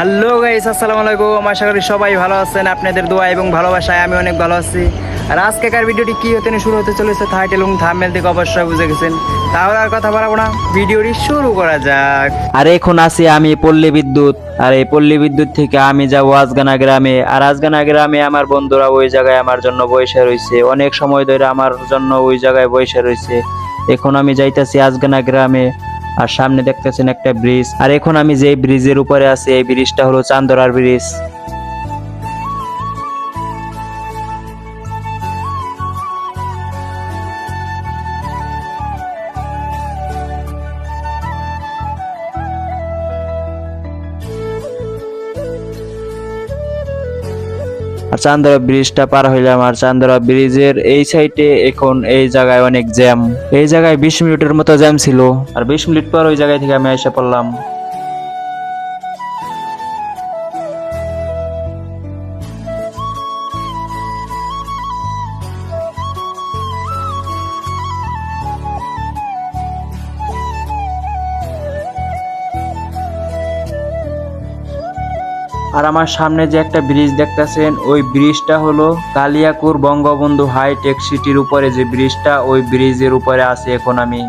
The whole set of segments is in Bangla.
হ্যালো গাইস আসসালামু আলাইকুম। আশা করি সবাই ভালো আছেন। আপনাদের দোয়া এবং ভালোবাসায় আমি অনেক ভালো আছি। আর আজকেকার ভিডিওটি কি হতে শুরু হতে চলেছে টাইটেল এবং থাম্বনেল থেকে অবশ্যই বুঝে গেছেন। তাহলে আর কথা বাড়াবো না। ভিডিওটি শুরু করা যাক। আর এখন আছি আমি পল্লী বিদ্যুৎ। আর এই পল্লী বিদ্যুৎ থেকে আমি যাব আজগানা গ্রামে। আর আজগানা গ্রামে আমার বন্ধুরা ওই জায়গায় আমার জন্য বসে রয়েছে। অনেক সময় ধরে আমার জন্য ওই জায়গায় বসে রয়েছে। এখন আমি যাইতাছি আজগানা গ্রামে। আর সামনে দেখতেছেন একটা ব্রিজ। আর এখন আমি যে ব্রিজের উপরে আছি, এই ব্রিজটা হলো চান্দরার ব্রিজ। চান্দরা ব্রিজটা পার হইলাম আর চান্দরা ব্রিজের এই সাইডে এখন এই জায়গায় অনেক জ্যাম। এই জায়গায় বিশ মিনিটের মতো জ্যাম ছিল। আর বিশ মিনিট পর ওই জায়গায় থেকে আমি এসে পড়লাম। আর আমার সামনে যে একটা ব্রিজ দেখতেছেন, ওই ব্রিজটা হলো কালিয়াকুর বঙ্গবন্ধু হাইটেক সিটির উপরে যে ব্রিজটা, ওই ব্রিজের উপরে আছে এখন আমি।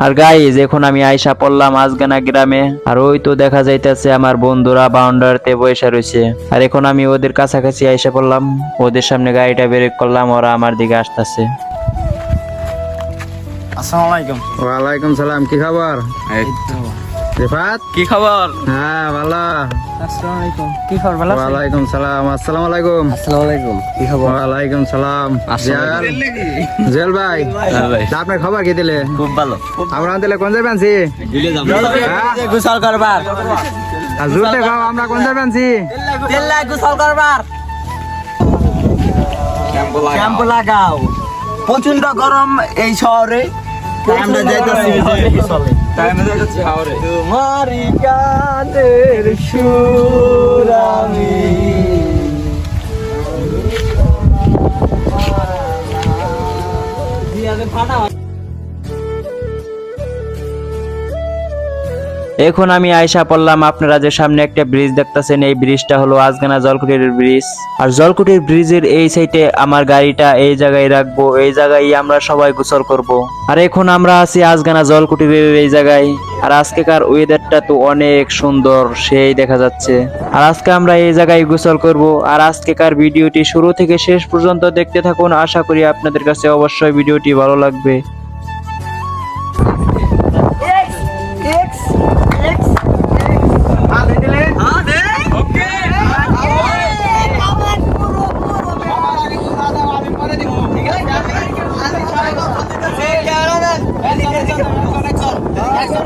আর গাইজ এখন আমি আইসা পড়লাম আজগানা গ্রামে আর ওই তো দেখা যাইতেছে আমার বন্ধুরা বাউন্ডারতে বসে রয়েছে আর এখন আমি ওদের কাছাকাছি আইসা পড়লাম ওদের সামনে গাড়িটা ব্রেক করলাম ওরা আমার দিকে আসতেছে। আসসালামু আলাইকুম। ওয়ালাইকুম সালাম কি খবর? এই তো। রিফাত? কি খবর? হ্যাঁ ভালো। আসসালামু আলাইকুম কি খবর ভালো আছেন? ওয়ালাইকুম সালাম। আসসালামু আলাইকুম। আসসালামু আলাইকুম কি খবর? ওয়ালাইকুম সালাম। জেল? জেল ভাই? হ্যাঁ ভাই। আপনার খবর কি দিলে? খুব ভালো। আমরা দিলে কোন যাবেন সি দিলে যাব। হ্যাঁ? গোসল করবার। আর জুটে খাও আমরা কোন যাবেন সি তেল্লা গোসল করবার। শ্যাম্পু লাগাও। প্রচণ্ড গরম এই শহরে। আমরা যাইতাছি গোসলে তোমারই গানের সুর আমি। ফাটা এখন আমি আয়সা পড়লাম আপনারা যে সামনে একটা ব্রিজ দেখতেছেন, এই ব্রিজটা হলো আজগানা জলকুটির ব্রিজ। আর জলকুটির ব্রিজের এই সাইডে আমার গাড়িটা, এই জায়গায় রাখব, এই জায়গায় আমরা সবাই গোসল করব। আর এখন আমরা আছি আজগানা জলকুটিরের এই জায়গায়। আর আজকেকার ওয়েদারটা তো অনেক সুন্দর, সেই দেখা যাচ্ছে। আর আজকে আমরা এই জায়গায় গোসল করব। আর আজকেকার ভিডিওটি শুরু থেকে শেষ পর্যন্ত দেখতে থাকুন। আশা করি আপনাদের কাছে অবশ্যই ভিডিওটি ভালো লাগবে। আমার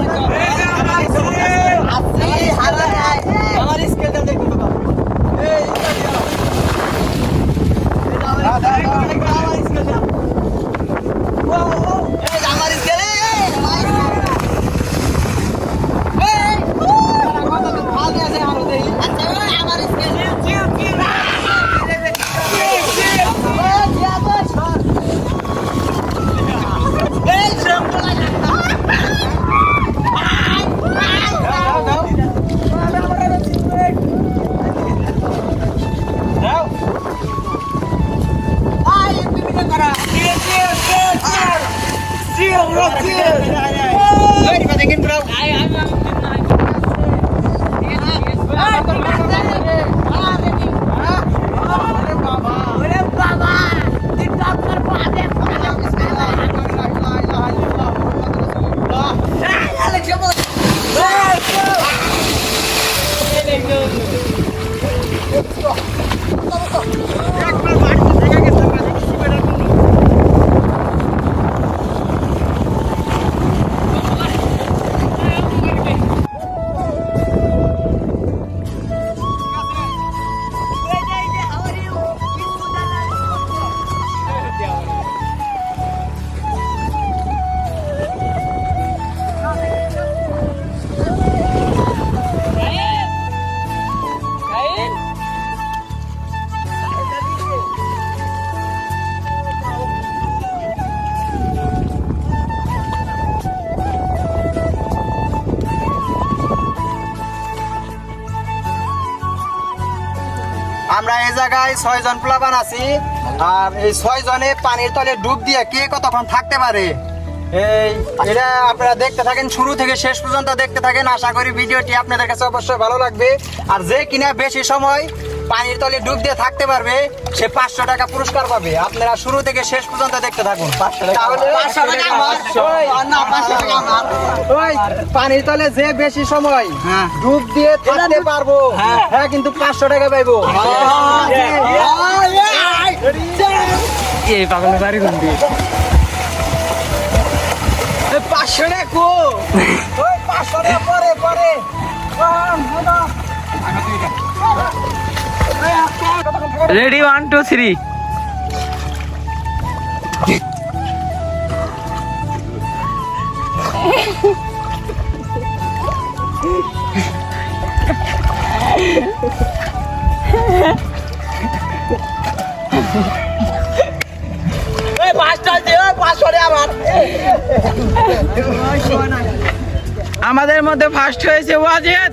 এই জায়গায় ছয়জন প্লাবান আছি। আর এই ছয়জনে পানির তলে ডুব দিয়ে কে কতক্ষণ থাকতে পারে? এই, এটা আপনারা দেখতে থাকেন, শুরু থেকে শেষ পর্যন্ত দেখতে থাকেন। আশা করি ভিডিওটি আপনাদের কাছে অবশ্যই ভালো লাগবে। আর যে কিনা বেশি সময় পানির তলে ডুব দিয়ে থাকতে পারবে সে পাঁচশো টাকা পুরস্কার পাবে আপনারা শুরু থেকে শেষ পর্যন্ত দেখতে থাকুন পানির তলে যে বেশি সময় হ্যাঁ। ডুব দিয়ে থাকতে পারব হ্যাঁ কিন্তু পাঁচশো টাকা পাইবো এই পাগলের বাড়ি পাঁচশো টাকা পাঁচশো টাকা পরে পরে রেডি ওয়ান টু থ্রি আমাদের মধ্যে ফার্স্ট হয়েছে ওয়াজেদ।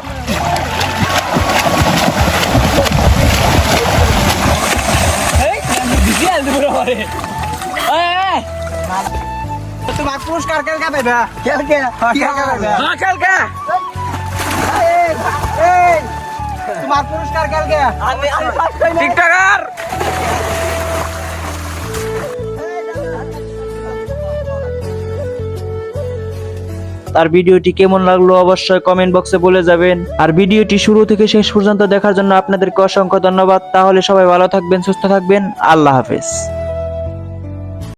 তোমার পুরস্কার হ্যাঁ কালকা এই, এই, তোমার পুরস্কার কালকে। আমি আমি পাঁচটা নেই। টিকটকার! তার ভিডিওটি কেমন লাগল অবশ্যই কমেন্ট বক্সে বলে যাবেন। আর ভিডিওটি শুরু থেকে শেষ পর্যন্ত দেখার জন্য আপনাদেরকে অসংখ্য ধন্যবাদ। তাহলে সবাই ভালো থাকবেন সুস্থ থাকবেন। আল্লাহ হাফেজ।